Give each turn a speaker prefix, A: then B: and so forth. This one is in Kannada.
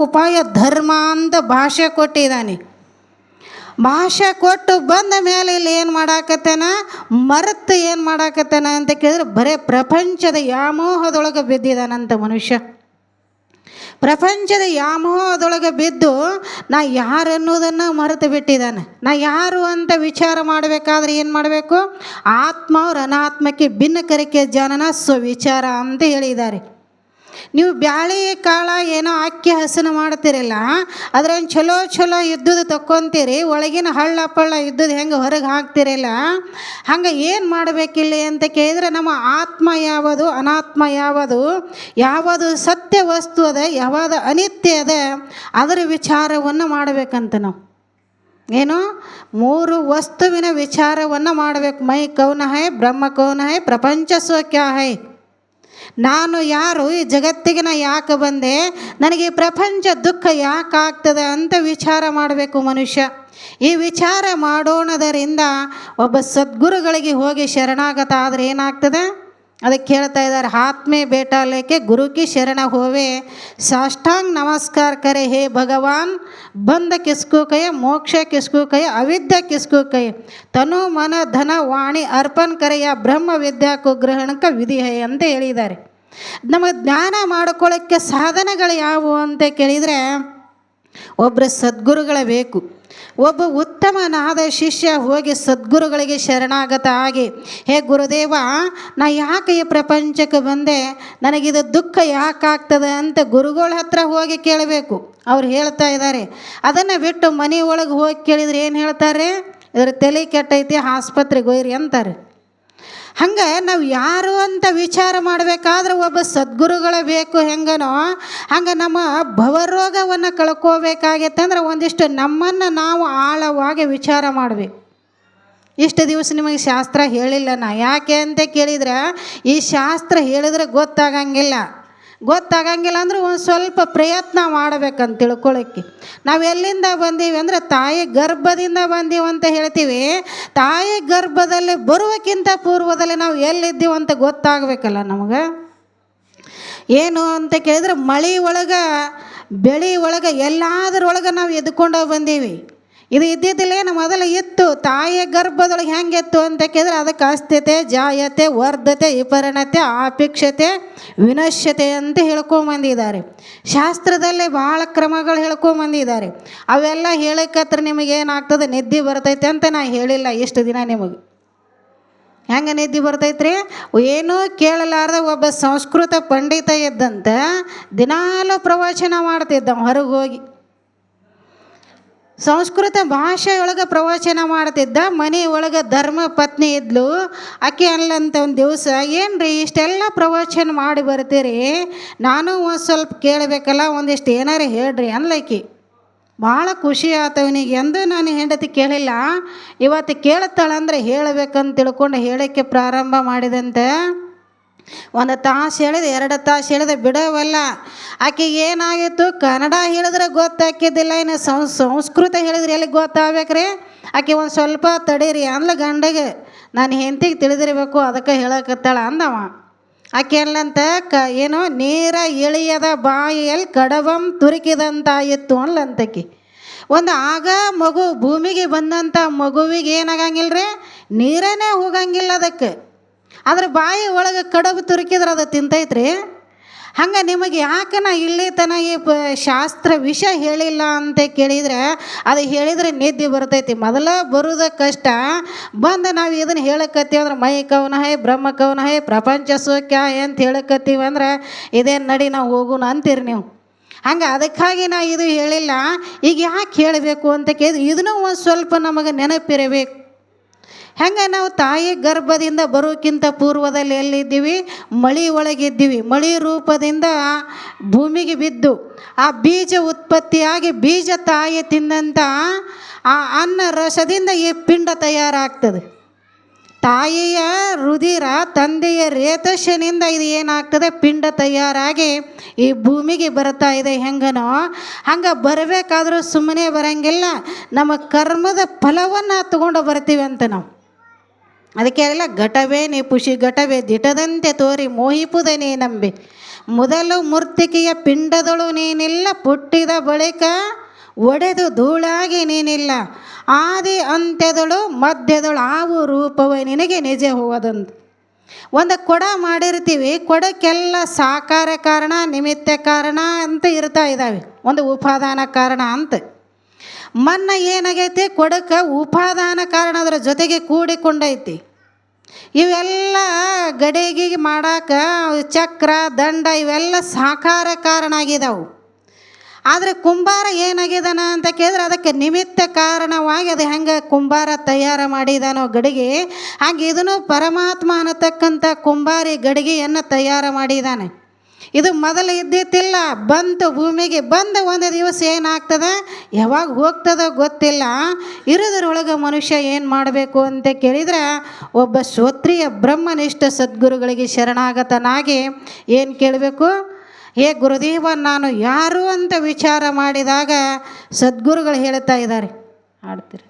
A: ಉಪಾಯ ಧರ್ಮ ಅಂತ ಭಾಷೆ ಕೊಟ್ಟಿದ್ದಾನೆ. ಭಾಷೆ ಕೊಟ್ಟು ಬಂದ ಮೇಲೆ ಇಲ್ಲಿ ಏನು ಮಾಡಾಕತ್ತೇನ? ಮರೆತು ಏನು ಮಾಡಾಕತ್ತೇನ ಅಂತ ಕೇಳಿದ್ರೆ ಬರೇ ಪ್ರಪಂಚದ ವ್ಯಾಮೋಹದೊಳಗೆ ಬಿದ್ದಿದ್ದಾನಂತ ಮನುಷ್ಯ. ಪ್ರಪಂಚದ ವ್ಯಾಮೋಹದೊಳಗೆ ಬಿದ್ದು ನಾ ಯಾರು ಅನ್ನೋದನ್ನು ಮರೆತು ಬಿಟ್ಟಿದ್ದಾನೆ. ನಾ ಯಾರು ಅಂತ ವಿಚಾರ ಮಾಡಬೇಕಾದ್ರೆ ಏನು ಮಾಡಬೇಕು? ಆತ್ಮ ಅವ್ರ ಅನಾತ್ಮಕ್ಕೆ ಭಿನ್ನಕರಿಕೆ ಜನನ ಸ್ವವಿಚಾರ ಅಂತ ಹೇಳಿದ್ದಾರೆ. ನೀವು ಬ್ಯಾಳಿ ಕಾಳ ಏನೋ ಅಕ್ಕಿ ಹಸನ ಮಾಡ್ತೀರಲ್ಲ, ಅದ್ರಲ್ಲಿ ಚಲೋ ಚಲೋ ಇದ್ದದ್ದು ತಕ್ಕೊಂತೀರಿ, ಒಳಗಿನ ಹಳ್ಳ ಪಳ್ಳ ಇದ್ದುದು ಹೆಂಗೆ ಹೊರಗೆ ಹಾಕ್ತಿರಲ್ಲ, ಹಂಗೆ ಏನು ಮಾಡಬೇಕಿಲ್ಲ ಅಂತ ಕೇಳಿದ್ರೆ ನಮ್ಮ ಆತ್ಮ ಯಾವುದು, ಅನಾತ್ಮ ಯಾವುದು ಯಾವುದು ಸತ್ಯ ವಸ್ತು ಅದ, ಯಾವುದು ಅನಿತ್ಯ ಅದ, ಅದರ ವಿಚಾರವನ್ನು ಮಾಡಬೇಕಂತ ನಾವು. ಏನು? ಮೂರು ವಸ್ತುವಿನ ವಿಚಾರವನ್ನು ಮಾಡಬೇಕು. ಮೈ ಕೌನ ಹೈ, ಬ್ರಹ್ಮ ಕೌನ ಹೈ, ಪ್ರಪಂಚ ಸ್ವ ಕ್ಯಾ ಹೈ. ನಾನು ಯಾರು? ಈ ಜಗತ್ತಿಗೆ ನಾ ಯಾಕೆ ಬಂದೆ? ನನಗೆ ಈ ಪ್ರಪಂಚ ದುಃಖ ಯಾಕೆ ಆಗ್ತದೆ ಅಂತ ವಿಚಾರ ಮಾಡಬೇಕು ಮನುಷ್ಯ. ಈ ವಿಚಾರ ಮಾಡೋಣದರಿಂದ ಒಬ್ಬ ಸದ್ಗುರುಗಳಿಗೆ ಹೋಗಿ ಶರಣಾಗತ ಆದರೆ ಏನಾಗ್ತದೆ? ಅದಕ್ಕೆ ಕೇಳ್ತಾ ಇದ್ದಾರೆ, ಆತ್ಮೆ ಬೇಟಾಲಯಕ್ಕೆ ಗುರುಕಿ ಶರಣ ಹೋವೆ. ಸಾಷ್ಟಾಂಗ್ ನಮಸ್ಕಾರ ಕರೆ ಹೇ ಭಗವಾನ್. ಬಂದ ಕಿಸ್ಕು ಕೈ, ಮೋಕ್ಷ ಕಿಸ್ಕು ಕೈ, ಅವಿದ್ಯ ಕಿಸ್ಕು ಕೈ. ತನು ಮನ ಧನ ವಾಣಿ ಅರ್ಪಣ್ ಕರೆಯ ಬ್ರಹ್ಮ ವಿದ್ಯಾ ಕುಗ್ರಹಣಕ್ಕೆ ವಿಧಿ ಹೇ ಅಂತ ಹೇಳಿದ್ದಾರೆ. ನಮಗೆ ಜ್ಞಾನ ಮಾಡ್ಕೊಳ್ಳೋಕ್ಕೆ ಸಾಧನಗಳು ಯಾವುವು ಅಂತ ಕೇಳಿದರೆ ಒಬ್ಬರು ಸದ್ಗುರುಗಳೇ ಬೇಕು. ಒಬ್ಬ ಉತ್ತಮನಾದ ಶಿಷ್ಯ ಹೋಗಿ ಸದ್ಗುರುಗಳಿಗೆ ಶರಣಾಗತ ಆಗಿ, ಹೇ ಗುರುದೇವ, ನಾ ಯಾಕೆ ಈ ಪ್ರಪಂಚಕ್ಕೆ ಬಂದೆ? ನನಗಿದು ದುಃಖ ಯಾಕಾಗ್ತದೆ? ಅಂತ ಗುರುಗಳ ಹತ್ರ ಹೋಗಿ ಕೇಳಬೇಕು. ಅವ್ರು ಹೇಳ್ತಾ ಇದ್ದಾರೆ. ಅದನ್ನು ಬಿಟ್ಟು ಮನೆ ಒಳಗೆ ಹೋಗಿ ಕೇಳಿದ್ರೆ ಏನು ಹೇಳ್ತಾರೆ? ಇದ್ರ ತಲೆ ಕೆಟ್ಟೈತಿ, ಆಸ್ಪತ್ರೆಗೆ ಹೋಯ್ರಿ ಅಂತಾರೆ. ಹಂಗೆ ನಾವು ಯಾರು ಅಂತ ವಿಚಾರ ಮಾಡಬೇಕಾದ್ರೆ ಒಬ್ಬ ಸದ್ಗುರುಗಳ ಬೇಕು ಹೆಂಗನೋ, ಹಂಗೆ ನಮ್ಮ ಭವರೋಗವನ್ನು ಕಳ್ಕೋಬೇಕಾಗೈತಂದ್ರೆ ಒಂದಿಷ್ಟು ನಮ್ಮನ್ನು ನಾವು ಆಳವಾಗಿ ವಿಚಾರ ಮಾಡಬೇಕು ಇಷ್ಟು ದಿವಸ ನಿಮಗೆ ಶಾಸ್ತ್ರ ಹೇಳಿಲ್ಲ ನಾ. ಯಾಕೆ ಅಂತ ಕೇಳಿದ್ರೆ, ಈ ಶಾಸ್ತ್ರ ಹೇಳಿದ್ರೆ ಗೊತ್ತಾಗಂಗಿಲ್ಲ. ಗೊತ್ತಾಗಂಗಿಲ್ಲ ಅಂದ್ರೆ ಒಂದು ಸ್ವಲ್ಪ ಪ್ರಯತ್ನ ಮಾಡ್ಬೇಕಂತ ತಿಳ್ಕೊಳ್ಳೋಕ್ಕೆ ನಾವು ಎಲ್ಲಿಂದ ಬಂದೀವಿ ಅಂದರೆ ತಾಯಿ ಗರ್ಭದಿಂದ ಬಂದೀವಿ ಅಂತ ಹೇಳ್ತೀವಿ. ತಾಯಿ ಗರ್ಭದಲ್ಲಿ ಬರುವಕ್ಕಿಂತ ಪೂರ್ವದಲ್ಲಿ ನಾವು ಎಲ್ಲಿದ್ದೀವಿ ಅಂತ ಗೊತ್ತಾಗಬೇಕಲ್ಲ ನಮಗೆ? ಏನು ಅಂತ ಕೇಳಿದ್ರೆ ಮಳೆ ಒಳಗೆ, ಬೆಳೆ ಒಳಗೆ, ಎಲ್ಲಾದ್ರೊಳಗೆ ನಾವು ಎದ್ಕೊಂಡು ಬಂದೀವಿ. ಇದು ಇದ್ದಿದ್ದಿಲ್ಲೇನು ಮೊದಲು ಇತ್ತು. ತಾಯಿಯ ಗರ್ಭದೊಳಗೆ ಹೆಂಗಿತ್ತು ಅಂತ ಕೇಳಿದ್ರೆ ಅದಕ್ಕೆ ಅಸ್ಥಿತೆ, ಜಾಯತೆ, ವರ್ಧತೆ, ವಿಪರಣತೆ, ಆಪೇಕ್ಷತೆ, ವಿನಶ್ಯತೆ ಅಂತ ಹೇಳ್ಕೊಂಬಂದಿದ್ದಾರೆ ಶಾಸ್ತ್ರದಲ್ಲೇ ಭಾಳ ಕ್ರಮಗಳು ಹೇಳ್ಕೊಂಬಂದಿದ್ದಾರೆ ಅವೆಲ್ಲ ಹೇಳಕ್ಕತ್ರ ನಿಮಗೆ ಏನಾಗ್ತದೆ? ನಿದ್ದೆ ಬರ್ತೈತೆ ಅಂತ ನಾ ಹೇಳಿಲ್ಲ ಇಷ್ಟು ದಿನ ನಿಮಗೆ. ಹೆಂಗೆ ನಿದ್ದೆ ಬರ್ತೈತ್ರಿ? ಏನೂ ಕೇಳಲಾರ್ದ ಒಬ್ಬ ಸಂಸ್ಕೃತ ಪಂಡಿತ ಇದ್ದಂತ ದಿನಾಲೂ ಪ್ರವಚನ ಮಾಡ್ತಿದ್ದ ಹೊರಗೆ ಹೋಗಿ. ಸಂಸ್ಕೃತ ಭಾಷೆಯೊಳಗೆ ಪ್ರವಚನ ಮಾಡ್ತಿದ್ದ ಮನೆ ಒಳಗೆ ಧರ್ಮ ಪತ್ನಿ ಇದ್ಲು. ಆಕೆ ಅಲ್ಲಂತ ಒಂದು ದಿವಸ ಏನು ರೀ ಇಷ್ಟೆಲ್ಲ ಪ್ರವಚನ ಮಾಡಿ ಬರ್ತೀರಿ? ನಾನು ಒಂದು ಸ್ವಲ್ಪ ಕೇಳಬೇಕಲ್ಲ, ಒಂದಿಷ್ಟು ಏನಾರು ಹೇಳ್ರಿ ಅನ್ಲಕ್ಕಿ ಭಾಳ ಖುಷಿ ಆತವನಿಗೆ ಎಂದು ನಾನು ಹೆಂಡತಿ ಕೇಳಿಲ್ಲ. ಇವತ್ತು ಕೇಳ್ತಾಳಂದ್ರೆ ಹೇಳಬೇಕಂತ ತಿಳ್ಕೊಂಡು ಹೇಳೋಕ್ಕೆ ಪ್ರಾರಂಭ ಮಾಡಿದಂತೆ ಒಂದು ತಾಸು ಹೇಳಿದ, ಎರಡು ತಾಸು ಹೇಳಿದ, ಬಿಡವಲ್ಲ. ಆಕೆಗೆ ಏನಾಗಿತ್ತು? ಕನ್ನಡ ಹೇಳಿದ್ರೆ ಗೊತ್ತಾಕಿದ್ದಿಲ್ಲ ಇನ್ನು ಸಂಸ್ಕೃತ ಹೇಳಿದ್ರೆ ಎಲ್ಲಿ ಗೊತ್ತಾಗ್ಬೇಕ್ರಿ? ಆಕೆ ಒಂದು ಸ್ವಲ್ಪ ತಡೀರಿ ಅಂದ್ಲ ಗಂಡಗೆ. ನಾನು ಹೆಂತಿಗೆ ತಿಳಿದಿರಬೇಕು, ಅದಕ್ಕೆ ಹೇಳಕತ್ತಾಳ ಅಂದವ. ಆಕೆ ಅಲ್ಲಂತ ಕ, ಏನೋ, ನೀರ ಇಳಿಯದ ಬಾಯಿಯಲ್ಲಿ ಕಡವಂ ತುರುಕಿದಂತಾಯಿತ್ತು ಅನ್ಲಂತಕಿ ಒಂದು ಆಗ ಮಗು ಭೂಮಿಗೆ ಬಂದಂಥ ಮಗುವಿಗೆ ಏನಾಗಂಗಿಲ್ಲ ರೀ ನೀರೇನೇ ಹೋಗಂಗಿಲ್ಲ ಅದಕ್ಕೆ. ಅದ್ರ ಬಾಯಿ ಒಳಗೆ ಕಡಬು ತುರುಕಿದ್ರೆ ಅದು ತಿಂತೈತ್ರಿ. ಹಂಗೆ ನಿಮಗೆ ಯಾಕೆ ನಾ ಇಲ್ಲಿ ತನ ಈ ಶಾಸ್ತ್ರ ವಿಷಯ ಹೇಳಿಲ್ಲ ಅಂತ ಕೇಳಿದ್ರೆ ಅದು ಹೇಳಿದ್ರೆ ನಿದ್ದೆ ಬರ್ತೈತಿ. ಮೊದಲ ಬರೋದ ಕಷ್ಟ, ಬಂದು ನಾವು ಇದನ್ನು ಹೇಳಕತ್ತೀವಿ ಅಂದ್ರೆ ಮೈ ಕವನ ಹೈ, ಬ್ರಹ್ಮ ಕವನ ಹೈ, ಪ್ರಪಂಚ ಸೋಕ್ಯ ಅಂತ ಹೇಳಕತ್ತೀವಿ ಅಂದ್ರೆ ಇದೇನು ನಡಿ ನಾವು ಹೋಗೋಣ ಅಂತೀರಿ ನೀವು. ಹಂಗೆ ಅದಕ್ಕಾಗಿ ನಾ ಇದು ಹೇಳಿಲ್ಲ, ಈಗ ಯಾಕೆ ಹೇಳಬೇಕು ಅಂತ ಕೇಳಿದ್ರೆ ಇದನ್ನೂ ಒಂದು ಸ್ವಲ್ಪ ನಮಗೆ ನೆನಪಿರಬೇಕು. ಹೆಂಗೆ ನಾವು ತಾಯಿ ಗರ್ಭದಿಂದ ಬರೋಕ್ಕಿಂತ ಪೂರ್ವದಲ್ಲಿ ಎಲ್ಲಿದ್ದೀವಿ? ಮಳಿ ಒಳಗಿದ್ದೀವಿ ಮಳಿ ರೂಪದಿಂದ ಭೂಮಿಗೆ ಬಿದ್ದು ಆ ಬೀಜ ಉತ್ಪತ್ತಿಯಾಗಿ ಬೀಜ ತಾಯಿ ತಿಂದಂಥ ಆ ಅನ್ನ ರಸದಿಂದ ಈ ಪಿಂಡ ತಯಾರಾಗ್ತದೆ. ತಾಯಿಯ ರುಧಿರ, ತಂದೆಯ ರೇತಶನಿಂದ ಇದು ಏನಾಗ್ತದೆ? ಪಿಂಡ ತಯಾರಾಗಿ ಈ ಭೂಮಿಗೆ ಬರ್ತಾ ಇದೆ ಹೆಂಗನೋ. ಹಂಗೆ ಬರಬೇಕಾದ್ರೂ ಸುಮ್ಮನೆ ಬರಂಗಿಲ್ಲ. ನಮ್ಮ ಕರ್ಮದ ಫಲವನ್ನು ತಗೊಂಡು ಬರ್ತೀವಿ ಅಂತ ನಾವು. ಅದಕ್ಕೆ ಎಲ್ಲ ಘಟವೇ ನಿಪುಷಿ ಘಟವೇ ದಿಟದಂತೆ ತೋರಿ ಮೋಹಿಪುದನೇ ನಂಬಿ. ಮೊದಲು ಮೂರ್ತಿಕೆಯ ಪಿಂಡದಳು ನೀನಿಲ್ಲ, ಪುಟ್ಟಿದ ಬಳಿಕ ಒಡೆದು ಧೂಳಾಗಿ ನೀನಿಲ್ಲ. ಆದಿ ಅಂತ್ಯದಳು ಮಧ್ಯದಳು ಆವು ರೂಪವೇ ನಿನಗೆ ನಿಜ ಹೋಗೋದಂತ ಒಂದು ಕೊಡ ಮಾಡಿರ್ತೀವಿ, ಕೊಡಕ್ಕೆಲ್ಲ ಸಾಕಾರ ಕಾರಣ, ನಿಮಿತ್ತ ಕಾರಣ ಅಂತ ಇರ್ತಾ ಇದ್ದಾವೆ ಒಂದು ಉಪಾದಾನ ಕಾರಣ ಅಂತ. ಮನ್ನ ಏನಾಗೈತಿ? ಕೊಡಕ್ಕೆ ಉಪಾದಾನ ಕಾರಣ ಅದರ ಜೊತೆಗೆ ಕೂಡಿಕೊಂಡೈತಿ. ಇವೆಲ್ಲ ಗಡಿಗೆ ಮಾಡಾಕ ಚಕ್ರ, ದಂಡ ಇವೆಲ್ಲ ಸಾಕಾರ ಕಾರಣ ಆಗಿದಾವು. ಆದರೆ ಕುಂಬಾರ ಏನಾಗಿದಾನ ಅಂತ ಕೇಳಿದ್ರೆ ಅದಕ್ಕೆ ನಿಮಿತ್ತ ಕಾರಣವಾಗಿ ಅದು ಹೆಂಗೆ ಕುಂಬಾರ ತಯಾರು ಮಾಡಿದಾನೋ ಗಡಿಗೆ, ಹಾಗೆ ಇದನ್ನು ಪರಮಾತ್ಮ ಅನ್ನತಕ್ಕಂಥ ಕುಂಬಾರಿ ಗಡಿಗೆಯನ್ನು ತಯಾರು ಮಾಡಿದ್ದಾನೆ ಇದು ಮೊದಲು ಇದ್ದಿತ್ತಿಲ್ಲ ಬಂತು ಭೂಮಿಗೆ. ಬಂದ ಒಂದು ದಿವಸ ಏನಾಗ್ತದೆ? ಯಾವಾಗ ಹೋಗ್ತದ ಗೊತ್ತಿಲ್ಲ. ಇರೋದ್ರೊಳಗೆ ಮನುಷ್ಯ ಏನು ಮಾಡಬೇಕು ಅಂತ ಕೇಳಿದ್ರೆ, ಒಬ್ಬ ಶ್ರೋತ್ರಿಯ ಬ್ರಹ್ಮನಿಷ್ಠ ಸದ್ಗುರುಗಳಿಗೆ ಶರಣಾಗತನಾಗಿ ಏನು ಕೇಳಬೇಕು? ಏ ಗುರುದೇವ, ನಾನು ಯಾರು ಅಂತ ವಿಚಾರ ಮಾಡಿದಾಗ ಸದ್ಗುರುಗಳು ಹೇಳ್ತಾ ಇದ್ದಾರೆ. ಆಡ್ತೀರ